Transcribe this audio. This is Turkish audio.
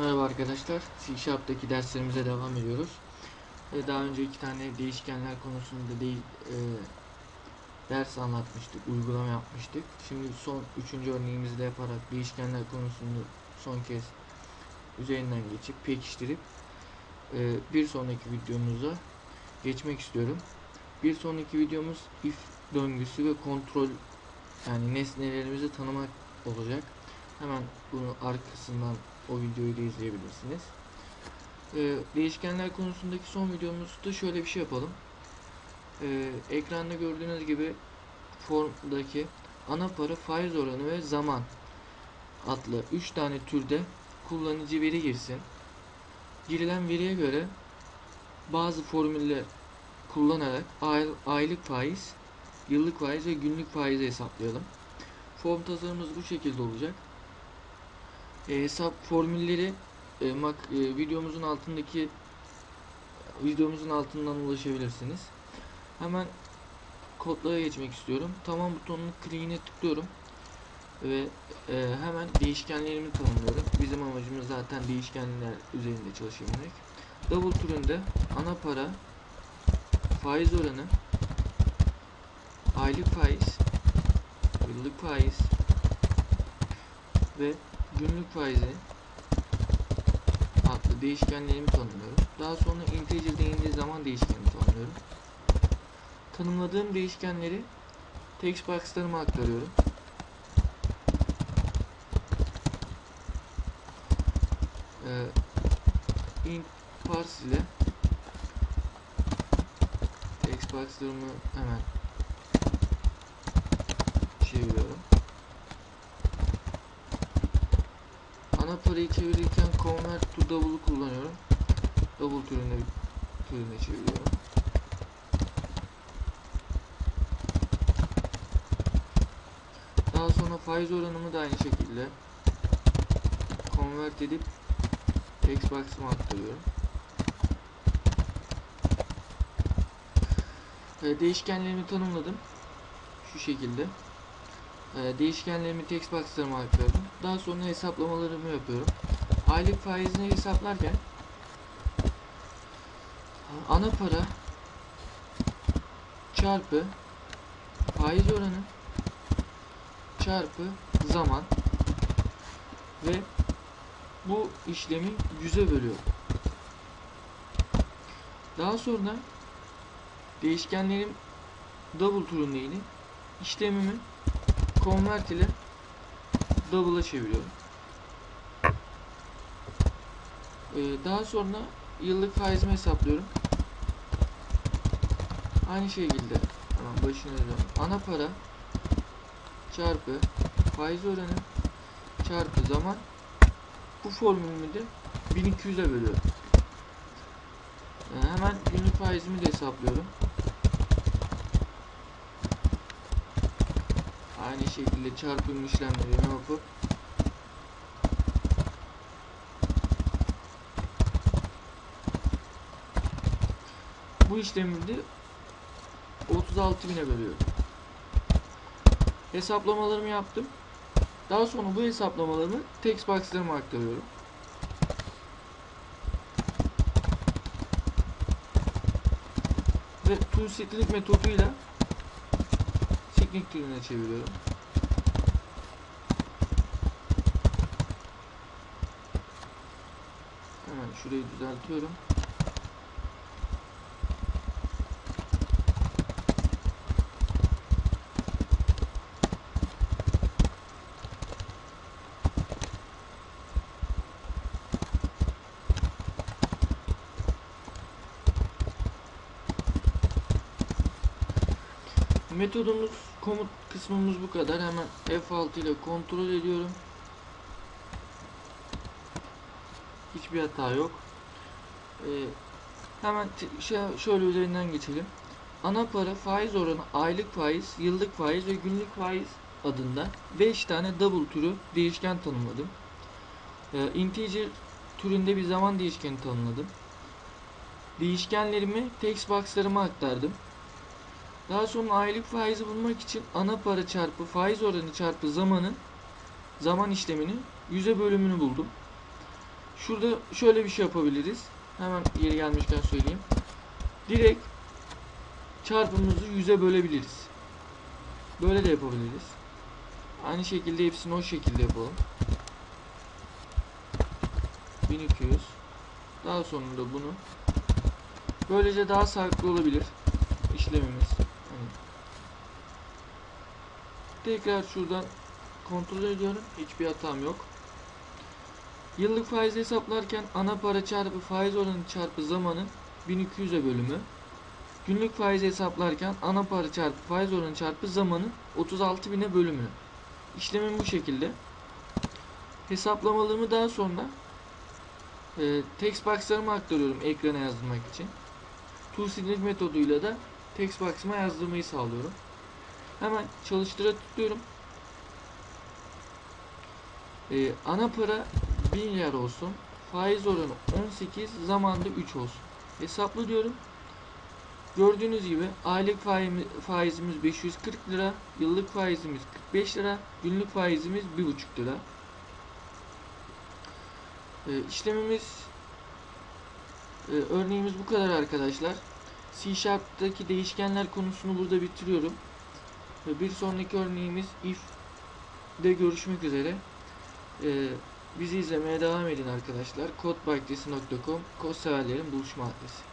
Merhaba arkadaşlar. C Sharp'taki derslerimize devam ediyoruz. Ee, Daha önce iki tane değişkenler konusunda değil e, ders anlatmıştık, uygulama yapmıştık. Şimdi son üçüncü örneğimizde yaparak değişkenler konusunu son kez üzerinden geçip pekiştirip e, bir sonraki videomuza geçmek istiyorum. Bir sonraki videomuz if döngüsü ve kontrol yani nesnelerimizi tanımak olacak. Hemen bunu arkasından o videoyu da izleyebilirsiniz. Ee, değişkenler konusundaki son videomuzda şöyle bir şey yapalım. Ee, ekranda gördüğünüz gibi formdaki ana para faiz oranı ve zaman adlı 3 tane türde kullanıcı veri girsin. Girilen veriye göre bazı formüller kullanarak ay- aylık faiz, yıllık faiz ve günlük faizi hesaplayalım. Form tasarımımız bu şekilde olacak. E, hesap formülleri e, mak, e, videomuzun altındaki videomuzun altından ulaşabilirsiniz. Hemen kodlara geçmek istiyorum. Tamam butonunun kliğine tıklıyorum ve e, hemen değişkenlerimi tanımlıyorum. Bizim amacımız zaten değişkenler üzerinde çalışabilmek. Double türünde ana para, faiz oranı, aylık faiz, yıllık faiz ve günlük faizi adlı değişkenlerimi tanımlıyorum. Daha sonra integer denildiği zaman değişkenimi tanımlıyorum. Tanımladığım değişkenleri text box'larıma aktarıyorum. Ee, int parse ile text box'larımı hemen çeviriyorum. Ana parayı çevirirken convert to double'ı kullanıyorum. Double türüne türüne çeviriyorum. Daha sonra faiz oranımı da aynı şekilde convert edip text box'ıma aktarıyorum. Ee, değişkenlerimi tanımladım. Şu şekilde. Ee, değişkenlerimi text box'larıma aktardım. Daha sonra hesaplamalarımı yapıyorum. Aylık faizini hesaplarken ana para çarpı faiz oranı çarpı zaman ve bu işlemi 100'e bölüyorum. Daha sonra değişkenlerim double turundaydı. İşlemimi convert ile double'a çeviriyorum. Ee, daha sonra yıllık faizimi hesaplıyorum. Aynı şekilde hemen başına yazıyorum. Ana para çarpı faiz oranı çarpı zaman bu formülümü de 1200'e bölüyorum. Ee, hemen günlük faizimi de hesaplıyorum. Aynı şekilde çarpım işlemlerini yapıp bu işlemi de 36.000'e bölüyorum. Hesaplamalarımı yaptım. Daha sonra bu hesaplamalarımı text box'larıma aktarıyorum. Ve toString metoduyla string türüne çeviriyorum. Hemen şurayı düzeltiyorum. Metodumuz, komut kısmımız bu kadar. Hemen F6 ile kontrol ediyorum. Hiçbir hata yok. Ee, hemen şöyle üzerinden geçelim. Ana para, faiz oranı, aylık faiz, yıllık faiz ve günlük faiz adında 5 tane double türü değişken tanımladım. Ee, integer türünde bir zaman değişkeni tanımladım. Değişkenlerimi text box'larıma aktardım. Daha sonra aylık faizi bulmak için ana para çarpı faiz oranı çarpı zamanın zaman işleminin yüze bölümünü buldum. Şurada şöyle bir şey yapabiliriz. Hemen yeri gelmişken söyleyeyim. Direkt çarpımımızı 100'e bölebiliriz. Böyle de yapabiliriz. Aynı şekilde hepsini o şekilde yapalım. 1200 Daha sonunda bunu Böylece daha sağlıklı olabilir işlemimiz. Tekrar şuradan kontrol ediyorum. Hiçbir hatam yok. Yıllık faiz hesaplarken ana para çarpı faiz oranı çarpı zamanın 1200'e bölümü. Günlük faiz hesaplarken ana para çarpı faiz oranı çarpı zamanın 36.000'e bölümü. İşlemim bu şekilde. Hesaplamalarımı daha sonra e, text box'larıma aktarıyorum ekrana yazdırmak için. ToolSync metoduyla da text box'ıma yazdırmayı sağlıyorum. Hemen çalıştıra tutuyorum. Ee, ana para 1000 yer olsun. Faiz oranı 18, zamanda 3 olsun. Hesaplı diyorum. Gördüğünüz gibi aylık faizimiz, faizimiz 540 lira, yıllık faizimiz 45 lira, günlük faizimiz 1,5 lira. Ee, işlemimiz ee, örneğimiz bu kadar arkadaşlar. C Sharp'taki değişkenler konusunu burada bitiriyorum. Ve bir sonraki örneğimiz if de görüşmek üzere. Ee, bizi izlemeye devam edin arkadaşlar. Codebytesi.com Kod severlerin buluşma adresi.